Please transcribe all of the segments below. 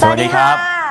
สวัสดีครับะ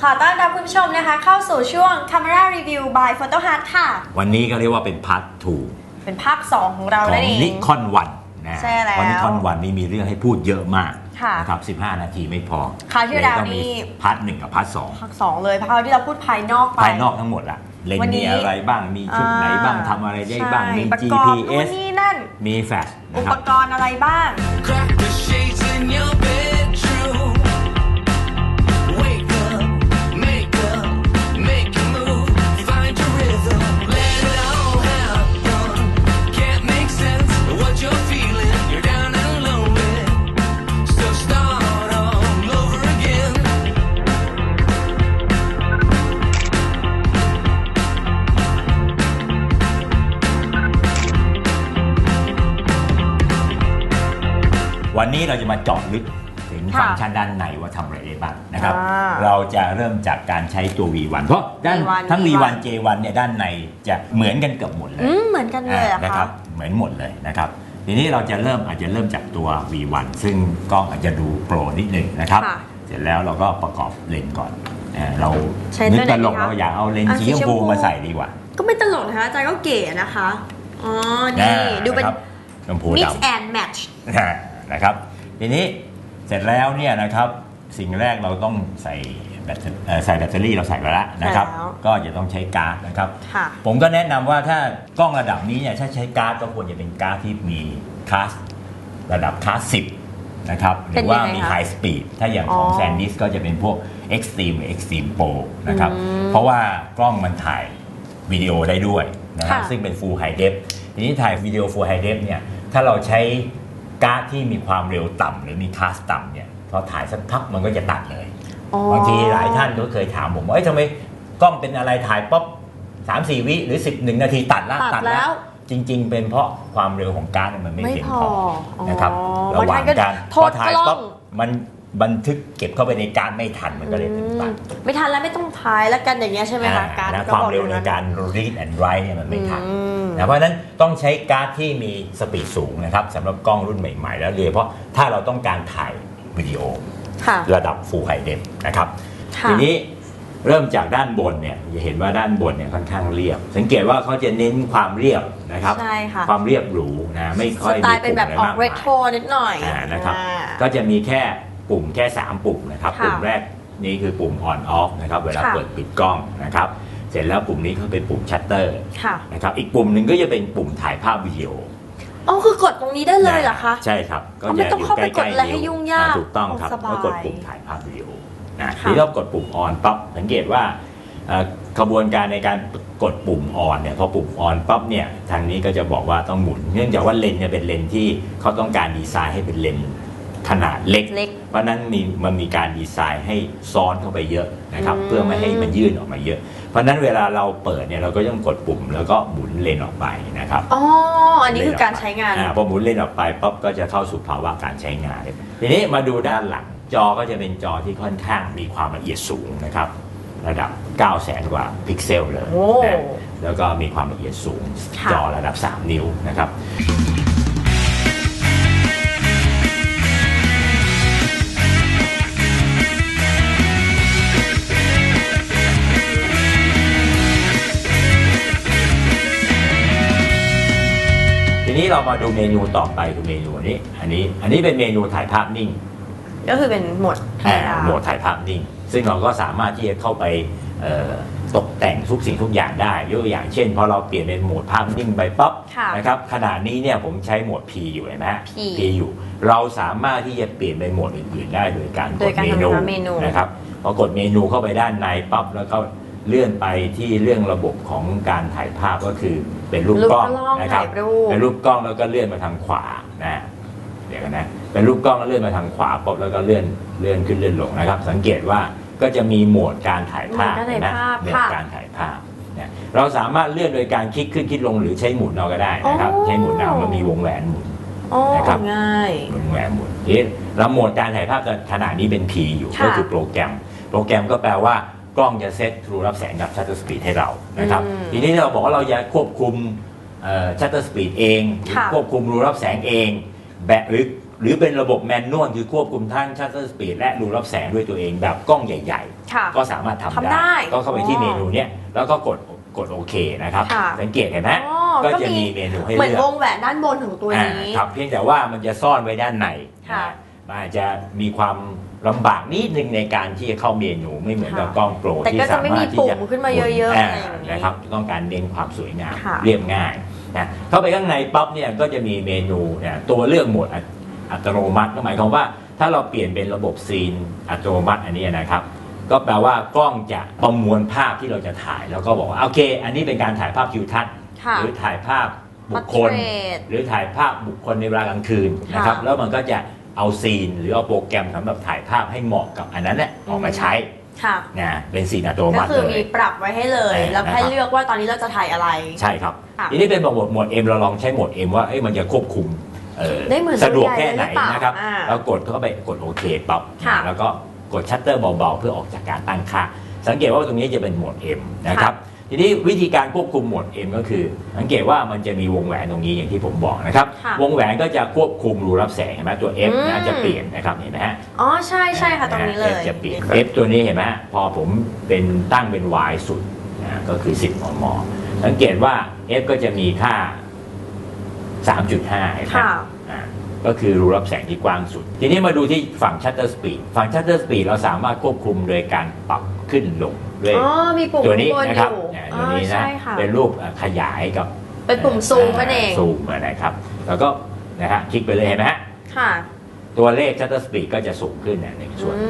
ขอต้อนรับคุณผู้ชมนะคะ เข้าสู่ช่วง Camera Review by Photo Hut ค่ะ วันนี้ก็เรียกว่าเป็นพาร์ททูเป็นภาค 2 ของเราของนั่นเอง นิคอนวันนะใช่แล้วเพราะนิคอนวันนี่มีเรื่องให้พูดเยอะมากค่ะ นะครับ 15 นาทีไม่พอคราวที่แล้วเยต้องมีนี่พาร์ทหนึ่งกับพาร์ทสองภาค 2 เลยเพราะที่เราพูดภายนอกไป ภายนอกทั้งหมดละเลนวันส์นี้มีอะไรบ้างมีชุดไหนบ้างทำอะไรได้บ้างใช่มีประกอบนู่น GPS นี่นั่น มีแฟลชอุนะคปรับ กรณ์อะไรบ้าง Crack the shades in your bedroom. วันนี้เราจะมาเจาะลึกถึงค่ะฟังก์ชันด้านในว่าทำอะไรได้บ้างนะครับ อ่าเราจะเริ่มจากการใช้ตัว V1 เพราะด้าน V1 ทั้ง V1 V1 J1 เนี่ยด้านในจะเหมือนกันเกือบหมดเลยอืมเหมือนกันเลยอะนะคค่ะรับเหมือนหมดเลยนะครับ ทีนี้เราจะเริ่มอาจจะเริ่มจากตัว V1 ซึ่งกล้องอาจจะดูโปรนิดหนึ่งนะครับ ค่ะเสร็จแล้วเราก็ประกอบเลนส์ก่อนเอ่อเราใช้นึตักวไหนตลกดีคะเราอยากเอาเลนส์อะสีสีชมชมพู พูมาใส่ดีกว่าก็ไม่ตลกนะคะอาจารย์ก็เก๋นะคะ อ๋อ นี่อ่าดูเป็นะครับชมพู mix ดำ and match อ่า นะครับ ทีนี้เสร็จแล้วเนี่ยนะครับสิ่งแรกเราต้องใส่แบตเตอรี่เอ่อใส่แบตเตอรี่เราใส่ไปแล้วนะครับแล้วก็จะต้องใช้การ์ดนะครับค่ะผมก็แนะนำว่าถ้ากล้องระดับนี้เนี่ยถ้าใช้การ์ดก็ควรจะเป็นการ์ดที่มีคลาสระดับคลาส10นะครับหเป็รืนอว่ายังไงมีคะไฮสปีดถ้าอย่างของอ๋อแซนดิสก็จะเป็นพวก Extreme หรือ Extreme Pro นะครับอืมเพราะว่ากล้องมันถ่ายวิดีโอได้ด้วยนะฮะค่ะซึ่งเป็น Full High Def ทีนี้ถ่ายวิดีโอ Full High Def เนี่ยถ้าเราใช้ การ์ดที่มีความเร็วต่ำหรือมีคลาสต่ำเนี่ยพอถ่ายสักพักมันก็จะตัดเลยอ๋อบางทีหลายท่านก็เคยถามผมว่าเอ้ยทำไมกล้องเป็นอะไรถ่ายป๊อปสามสี่วิหรือสิบหนึ่งนาทีตัดละตัดแล้วจริง ๆ เป็นเพราะความเร็วของการ์ดเนี่ยมันไม่ไม่เพียงพพอออ๋อนะครับบางระหว่างท่านก็การโทพอษถ่ายกล้องป๊อปมันบันทึกเก็บเข้าไปในการ์ดไม่ทันมันก็เลยถึงตัดไม่ทันแล้วไม่ต้องทายแล้วกันอย่างเงี้ยใช่ไหมคะการนะก็ความบอกเร็วอย่งในนั้นการ read and write เนี่ยมันไม่ทันอืม นะเพราะฉะนั้นต้องใช้การ์ดที่มีสปีดสูงนะครับสำหรับกล้องรุ่นใหม่ๆ แล้วโดยเฉพาะถ้าเราต้องการถ่ายวิดีโอ ค่ะ ระดับ Full High Def นะครับ ค่ะ ทีนี้เริ่มจากด้านบนเนี่ยจะเห็นว่าด้านบนเนี่ยค่อนข้างเรียบ สังเกตว่าเขาจะเน้นความเรียบนะครับ ใช่ค่ะ ความเรียบหรูนะไม่ค่สอยไตมีล์เป็นปุ่มแบบอะไรออมากกเรมายโทรนิดหน่อย อ่านะครับอ่าก็จะมีแค่ปุ่มแค่ 3 ปุ่มนะครับ ค่ะปุ่มแรกนี่คือปุ่ม on off นะครับเวลาค่ะ เปิดปิดกล้องนะครับ เสร็จแล้วปุ่มนี้ก็เป็นปุ่มชัตเตอร์ค่ะนะครับอีกปุ่มหนึ่งก็จะเป็นปุ่มถ่ายภาพวิดีโออ๋อคือกดตรงนี้ได้เลยเหรอคะใช่ครับก็อ๋อไม่จะต้องอยู่เข้าใกไปกดล้อะไรๆให้นิ้วยุ่งยากอ่ถูกต้องครับโอ้สบายก็กดปุ่มถ่ายภาพวิดีโอนะค่ะทีนี้เรากดปุ่ม on ปั๊บสังเกตว่าเอ่อขบวนการในการกดปุ่ม on เนี่ยพอปุ่ม on ปั๊บเนี่ยทางนี้ก็จะบอกว่าต้องหมุน เนื่องจากว่าเลนส์เนี่ยเป็นเลนส์ที่เขาต้องการดีไซน์ให้เป็นเลนส์ ขนาดเล็ก เล็กเพราะฉะนั้นมีมันมีการดีไซน์ให้ซ้อนเข้าไปเยอะนะครับอืมเพื่อไม่ให้มันยื่นออกมาเยอะ เพราะฉะนั้นเวลาเราเปิดเนี่ยเราก็ต้องกดปุ่มแล้วก็หมุนเลนออกไปนะครับอ๋ออันนี้คือการใช้งานอ่พอหมุนเลนออกไปปั๊บก็จะเข้าสู่ภาวะการใช้งานทีนี้มาดูด้านหลังจอก็จะเป็นจอที่ค่อนข้างมีความละเอียดสูงนะครับ ระดับ9 0 0แสนกว่าพิกเซลเลยโอ้นะแล้วก็มีความละเอียดสูงค่ะจอระดับ 3 นิ้วนะครับ มาดูเมนูต่อไปคือเมนูนี้ อันนี้อันนี้เป็นเมนูถ่ายภาพนิ่งก็คือเป็นโหมดธรรมดาโหมดถ่ายภาพนิ่ง ซึ่งเราก็สามารถที่จะเข้าไปเอ่อตกแต่งทุกสิ่งทุกอย่างได้ยกตัวอย่างเช่นพอเราเปลี่ยนเป็นโหมดภาพนิ่งไปปั๊บค่ะนะครับขณะนี้เนี่ยผมใช้โหมด P อยู่เห็นไหม P P อยู่ เราสามารถที่จะเปลี่ยนเป็นโหมดอื่นๆได้โดยการกโดดยการเมนูทำเมนูนะครับพอกดเมนูเข้าไปด้านในปั๊บแล้วก็ เลื่อนไปที่เรื่องระบบของการถ่ายภาพก็คือเป็นรูปรูปกล้องกล้องนะครับถ่ายรูป เป็นรูปกล้องแล้วก็เลื่อนมาทางขวานะเดี๋ยวกันนะเป็นรูปกล้องแล้วเลื่อนมาทางขวาปุ๊บแล้วก็เลื่อนเลื่อนขึ้นเลื่อนลงนะครับ สังเกตว่าก็จะมีโหมดการถ่ายภาพโหมดการถ่ายเห็นไหมภาพโหมดค่ะ การถ่ายภาพเนี่ยเราสามารถเลื่อนโดยการคลิกขึ้นคลิกลงหรือใช้หมุนเอาก็ได้นะครับอ๋อใช้หมุนเอามันมีวงแหวนหมุน อ๋อนะครับ ง่ายวงแหวนหมุนทีนี้แล้วโหมดการถ่ายภาพขนาดนี้เป็น P อยู่ค่ะ ก็คือโปรแกรม โปรแกรมก็แปลว่า กล้องจะเซตทรูรับแสงกับชัตเตอร์สปีดให้เรานะครับ อืมทีนี้เราบอกว่าเราจะควบคุมชัตเตอร์สปีดเองหรือค่ะ ควบคุมรูรับแสงเองแบบหรือหรือเป็นระบบแมนนวลคือควบคุมทั้งชัตเตอร์สปีดและรูรับแสงด้วยตัวเองแบบกล้องใหญ่ค่ะๆก็สามารถทำทำได้ได้ก็เข้าไปที่อ๋อเมนูเนี้ยแล้วก็กดกดโอเคนะครับ ค่ะ สังเกตเห็นไหมอ๋อก็ก็จะมีมีเมนูให้เหมือนเลือกวงแหวนด้านบนของตัวอ่านี้ ครับเพียงแต่ว่ามันจะซ่อนไว้ด้านในค่ะ นะมัน อาจจะมีความลำบากนิดนึงในการที่จะเข้าเมนูไม่เหมือนกับค่ะกล้องโปรแต่ที่ก็จะสาไม่มารมีถที่ปุ่จะมขึ้นมาเยอะๆอ่าอะไรอย่างนี้นะครับต้องการเน้นความสวยงามค่ะ เรียบง่ายนะเข้าไปข้างในปั๊บเนี่ยก็จะมีเมนูเนี่ยตัวเลือกโหมดอัตอัตโนมัติก็หมายความว่า ถ้าเราเปลี่ยนเป็นระบบซีนอัตโนมัติอันนี้นะครับ ก็แปลว่ากล้องจะประมวลภาพที่เราจะถ่าย แล้วก็บอกว่าโอเค อันนี้เป็นการถ่ายภาพทิวทัศน์ ค่ะ หรือถ่ายภาพบุคคล Portrait หรือถ่ายภาพบุคคลในเวลากลางคืนนะครับ ค่ะแล้วมันก็จะ เอาซีน หรือเอาโปรแกรมสำหรับถ่ายภาพให้เหมาะกับอันนั้นเนี่ยออกมาใช้ค่ะนะเป็นซีนอัตโนก็มัติคือเลมีย ปรับไว้ให้เลยเออแล้วแค่นะครับเลือกว่าตอนนี้เราจะถ่ายอะไร ใช่ครับค่ะ ทีนี้เป็นโหมดโหมด M เราลองใช้โหมด M ว่าเอ้ยมันจะควบคุมเอ่อได้เหมือนสะดวกตัวใหญ่แค่ไหนเลยหรือเปล่านะครับ อ่าเรากดเข้าไปกดโอเคปั๊บค่ะ แล้วก็กดชัตเตอร์เบาๆ เพื่อออกจากการตั้งค่า สังเกตว่าตรงนี้จะเป็นโหมด M นะครับ ทีนี้วิธีการควบคุมโหมด M ก็คือสังเกตว่ามันจะมีวงแหวนตรงนี้อย่างที่ผมบอกนะครับ ค่ะวงแหวนก็จะควบคุมรูรับแสงเห็นไหมตัว F อืมนะจะเปลี่ยนนะครับเห็นไหมฮะอ๋อใช่ใช่ค่ะตรงนี้เลย F จะเปลี่ยน F ตัวนี้เห็นไหมพอผมเป็นตั้งเป็น Y สุดนะก็คือ 10มมสังเกตว่า F ก็จะมีค่า 3.5เห็นไหม ค่ะ อ่าก็คือรูรับแสงที่กว้างสุด ทีนี้มาดูที่ฝั่ง Shutter Speed ฝั่ง Shutter Speed เราสามารถควบคุมโดยการปรับขึ้นลง ด้วยอ๋อมีปุ่มตัวนี้ข้างบนนะครับอยู่เนี่ยอ๋ตัวอนี้นะใช่ค่ะ เป็นรูปเอ่อขยายกับเป็นปุ่มซูมนั่นเองซูมนะครับ แล้วก็นะฮะคลิกไปเลยเห็นไหมฮะค่ะตัวเลข Shutter Speed ก็จะสูงขึ้นเนี่ยหนึ่งส่วนอื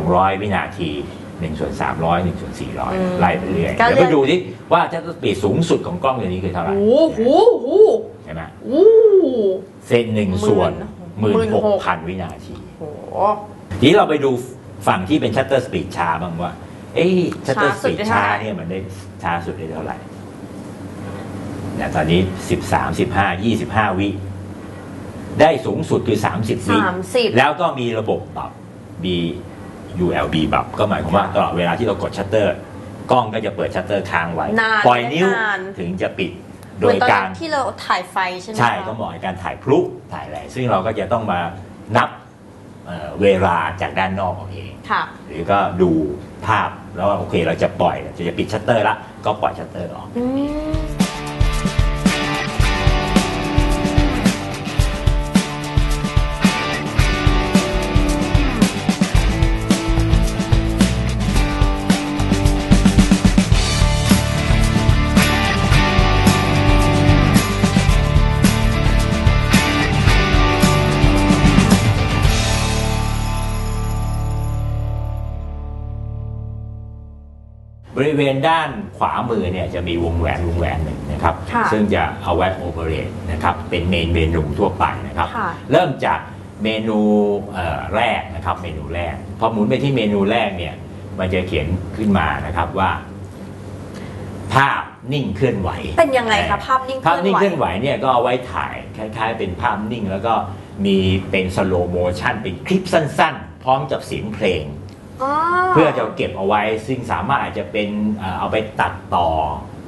ม200 วินาที1ส่วน300 1ส่วนอืม400 ไล่ไปเรื่อยก็เดี๋ยวไปเลือก ดูที่ว่า Shutter Speed สูงสุดของกล้องตัวนี้คือเท่าไหร่โอ้โหโอ้โหใช่ไหมโอ้โห เซนหนึ่งส่วนหมื่นหก16,000วินาที โอ้โห ทีนี้เราไปดูฝั่งที่เป็น Shutter Speed ช้าบ้างว่า เอ้ย Shutter ช้าสุด Speed ได้เท่าช้าไหร่เนี่ยมันได้ช้าสุดได้เท่าไหร่เนี่ยตอนนี้13 15 25วิได้สูงสุดคือ30วิสามสิบแล้วก็มีระบบปรับ B ULB ปรับก็หมายความว่าค่ะตลอดเวลาที่เรากดชัตเตอร์ กล้องก็จะเปิดชัตเตอร์ค้างไว้นานปล่อยนิ้วนานถึงจะปิดเหโดมือนยตอนการที่เราถ่ายไฟใช่ไหมใช่คะก็เหมาะกับการถ่ายพลุถ่ายอะไรซึ่งเราก็จะต้องมานับ เอ่อเวลาจากด้านนอกเอาเองค่ะ หรือก็ดูภาพแล้วว่าโอเคเราจะปล่อยจะจะปิดชัตเตอร์ละก็ปล่อยชัตเตอร์ออก อืม บริเวณด้านขวามือเนี่ยจะมีวงแหวนวงแหวนหนึ่งนะครับ ค่ะซึ่งจะเอาไว้โอเปเรตนะครับเป็นเมนเมนูทั่วไปนะครับ ค่ะ เริ่มจากเมนูเอ่อแรกนะครับเมนูแรก พอหมุนไปที่เมนูแรกเนี่ยมันจะเขียนขึ้นมานะครับว่า ภาพนิ่งเคลื่อนไหว เป็นยังไงคะภาพนิ่งภาพนิ่งเคเคลื่ลื่ออนนไหไหววเนี่ยก็เอาไว้ถ่ายคล้ายๆ เป็นภาพนิ่งแล้วก็มีเป็นสโลโมชันเป็นคลิปสั้นๆ พร้อมกับเสียงเพลงอ๋อ เพื่อจะเก็บเอาไว้ซึ่งสามารถอาจจะเป็นเอ่อเอาไปตัดต่อ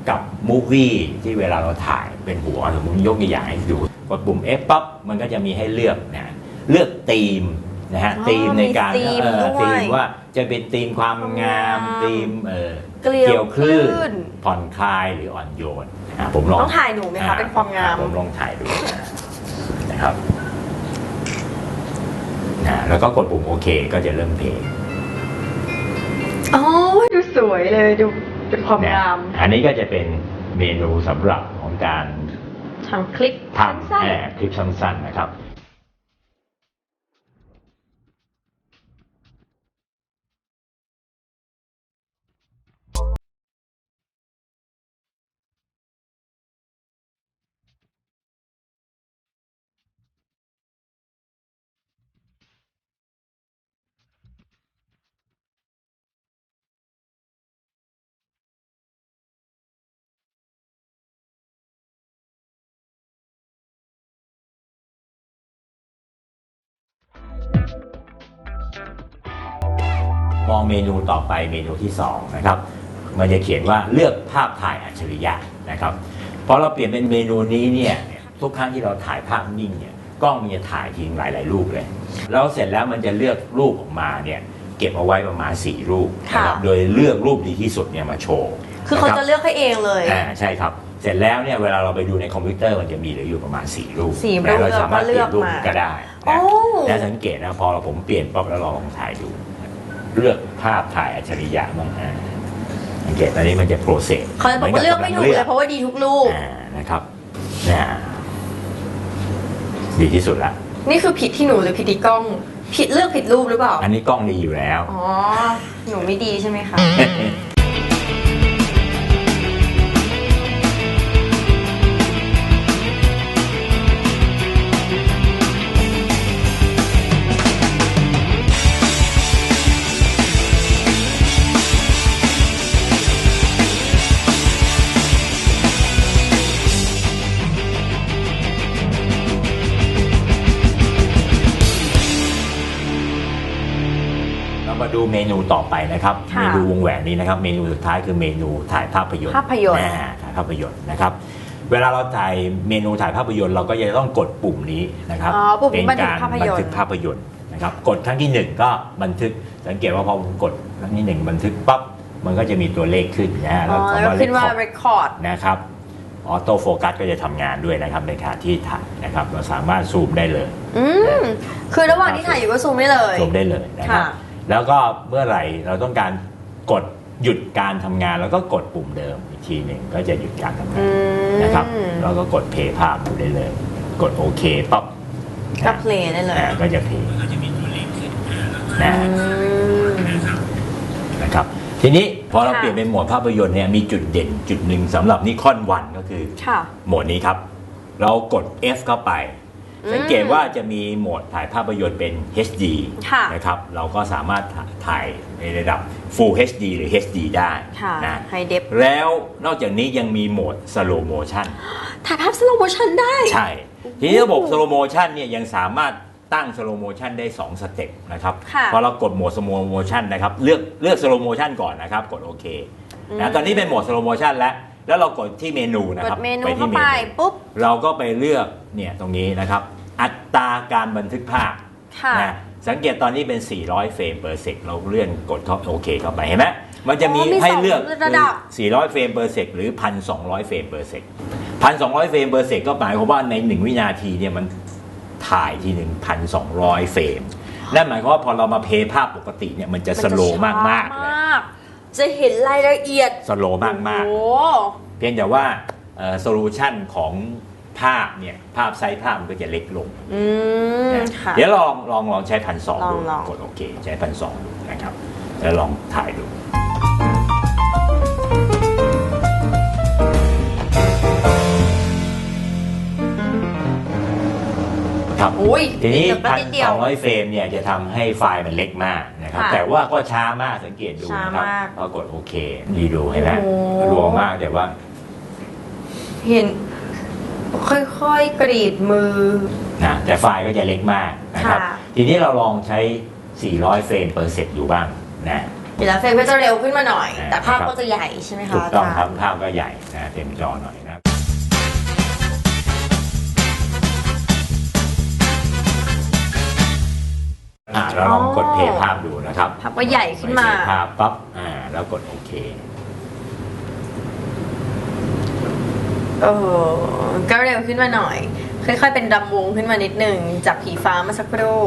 กับมูฟวี่ที่เวลาเราถ่ายเป็นหัวสมมติยกตัวอย่างให้ดูกดปุ่ม F ปั๊บมันก็จะมีให้เลือกนะเลือกธีมนะฮะอ๋อธีมในการมีธีมเอ่อด้วยธีมว่าจะเป็นธีมความงามความงามธีมเอ่อเกลียวคลื่คลื่นนผ่อนคลายหรืออ่อนโยนอะผมลองต้องถ่ายหนูไหมคะเป็นความงามอะผมลองถ่ายดูนะครับอะแล้วก็กดปุ่มโอเคก็จะเริ่มเพลง อ๋อดูสวยเลยดูเป็นความเนี่ยงามอันนี้ก็จะเป็นเมนูสำหรับของการทำคลิปทสั้นำแอบคลิปสั้นๆนะครับ มองเมนูต่อไปเมนูที่สองนะครับมันจะเขียนว่าเลือกภาพถ่ายอัจฉริยะนะครับพอเราเปลี่ยนเป็นเมนูนี้เนี่ยทุกครั้งที่เราถ่ายภาพนิ่งเนี่ยกล้องมันจะถ่ายทิ้งหลาย ๆ รูปเลย แล้วเสร็จแล้วมันจะเลือกรูปออกมาเนี่ยเก็บเอาไว้ประมาณ 4 รูปนะครับค่ะโดยเลือกรูปดีที่สุดเนี่ยมาโชว์ คือเขานรับจะเลือกให้เองเลยอ่าใช่ครับ เสร็จแล้วเนี่ยเวลาเราไปดูในคอมพิวเตอร์มันจะมีเหลืออยู่ประมาณ 4 รูปสี่รูปแต่เราสามารถเปลี่ยนรูปแล้วก็เลือกมาก็ได้โอ้นะและสังเกตนะพอเราผมเปลี่ยนปั๊บแล้วเราลองถ่ายดู เลือกภาพถ่ายอัจฉริยะบ้างอ่าสังเกตตอนนี้มันจะโปรเซสเขาจะบอกว่าเลือกไม่ถูกเลยเพราะว่าดีทุกรูปอ่านะครับนะดีที่สุดละนี่คือผิดที่หนูหรือผิดที่กล้อง ผิดเลือกผิดรูปหรือเปล่า อันนี้กล้องดีอยู่แล้ว อ๋อ หนูไม่ดีใช่ไหมคะ มาดูเมนูต่อไปนะครับ ค่ะเมนูวงแหวนนี้นะครับ เมนูสุดท้ายคือเมนูถ่ายภาพยนตร์ภาพยนตร์ อ่าถ่ายภาพยนตร์นะครับ เวลาเราถ่ายเมนูถ่ายภาพยนตร์เราก็จะต้องกดปุ่มนี้นะครับ อ๋อปุ่มเป็นบันทึกการภาพยนตร์บันทึกภาพยนตร์นะครับ กดครั้งที่หนึ่งก็บันทึก สังเกตว่าพอผมกดครั้งที่หนึ่งบันทึกปั๊บ มันก็จะมีตัวเลขขึ้นนะอ๋อคำแล้วขึ้นว่า record record นะครับ ออโต้โฟกัสก็จะทำงานด้วยนะครับในขณะที่ถ่ายนะครับ เราสามารถซูมได้เลย อืม คือระหว่างที่ถ่ายอยู่ก็ซูมได้เลยซูมได้เลยนะครับ ค่ะ แล้วก็เมื่อไหร่เราต้องการกดหยุดการทำงาน แล้วก็กดปุ่มเดิมอีกทีหนึ่งก็จะหยุดการทำงาอืนมนะครับแล้วก็กดเพย์ภาพดูได้เลย กดโอเคปั๊บก็เพลย์ได้เลยอ่าก็จะเพย์ก็จะมีตัวเลขขึ้นนะ อืม นะครับทีนี้พอเราค่ะ เปลี่ยนเป็นโหมดภาพยนตร์เนี่ยมีจุดเด่นจุดหนึ่งสำหรับนิคอนวันก็คือค่ะ โหมดนี้ครับ เรากด F เข้าไปอืม สังเกตว่าจะมีโหมดถ่ายภาพยนตร์เป็น HD ค่ะนะครับ เราก็สามารถถ่ายในระดับ Full HD หรือ HD ได้ค่ะนะไฮเดฟแล้วนอกจากนี้ยังมีโหมด Slow Motion ถ่ายภาพสโลโมชันได้ ใช่ ทีนี้ระบบ Slow Motion เนี่ยยังสามารถตั้ง Slow Motion ได้ 2 สเต็ปนะครับค่ะพอเรากดโหมด Slow Motion นะครับ เลือกเลือก Slow Motion ก่อนนะครับ กดโอเคอืมนะตอนนี้เป็นโหมด Slow Motion แล้ว แล้วเรากดที่เมนูนะกครัดบเมนูที่เข้าไปปุ๊บเราก็ไปเลือกเนี่ยตรงนี้นะครับ อัตราการบันทึกภาพค่ะ นะสังเกตตอนนี้เป็น 400 เฟรมเปอร์เซกเราเลื่อนกดเข้าโอเคเข้าไปเห็นไหมมันจะมีอ๋อมีให้สองเลือกระดับ คือ400 เฟรมเปอร์เซกหรือ 1,200 เฟรมเปอร์เซก1,200 เฟรมเปอร์เซกก็หมายความว่าใน 1 วินาทีเนี่ยมันถ่ายทีหนึ่ง1,200 เฟรมนั่นหมายความว่าพอเรามาเพลย์ภาพปกติเนี่ยมันจะสโลว์มากๆเลยก จะเห็นรายละเอียดสโลว์มากโอ้ๆเพียงแต่ว่าโซลูชันของภาพเนี่ยภาพไซส์ภาพมันก็จะเล็กลงอืมนะค่ะ เดี๋ยวลองลองลองใช้พันสองลองดูลอง กดโอเค ใช้พันสองดูนะครับแล้วลองถ่ายดู ครับ อุ้ยทีนี้เหลือแป๊บพันนิดเดียสวองร้อยเฟรมเนี่ยจะทำให้ไฟล์มันเล็กมาก นะครับ ค่ะแต่ว่าก็ช้ามากสังเกตดูนะครับช้ามากพอกดโอเคดีดูเห็นไหมโอ้รัวมากแต่ว่า เห็น ค่อยๆ กรีดมือ นะแต่ไฟล์ก็จะเล็กมากนะครับ ค่ะ ทีนี้เราลองใช้ 400 เฟรมเปอร์เซกดูบ้างนะ เดี๋ยวแล้วเฟรมก็จะเร็วขึ้นมาหน่อยอ่าแต่ภาพครับก็จะใหญ่ใช่ไหมคะถูกต้องาจาย์ ครับภาพก็ใหญ่นะเต็มจอหน่อยนะครับ อ่าเราลองกดเพลย์ภาพดูนะครับภาพก็ใหญ่ขึ้นมา เพลย์ภาพปั๊บอ่าแล้วกดโอเค เออก็เร็วขึ้นมาหน่อย ค่อยๆ เป็นดำวงขึ้นมานิดหนึ่งจากผีฟ้ามาสักครู่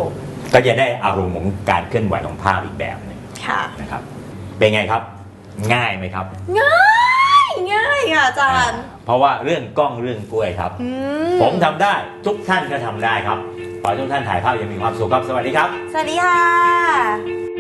ก็จะได้อารมณ์ของการเคลื่อนไหวของภาพอีกแบบหนึงค่ะ นะครับ เป็นไงครับ ง่ายไหมครับง่ายง่ายค่ะอาจารย์เพราะว่าเรื่องกล้องเรื่องกล้วยครับ อื ผมทำได้ทุกท่านก็ทำได้ครับ ขอให้ทุกท่านถ่ายภาพอย่างมีความสุขครับ สวัสดีครับ สวัสดีค่ะ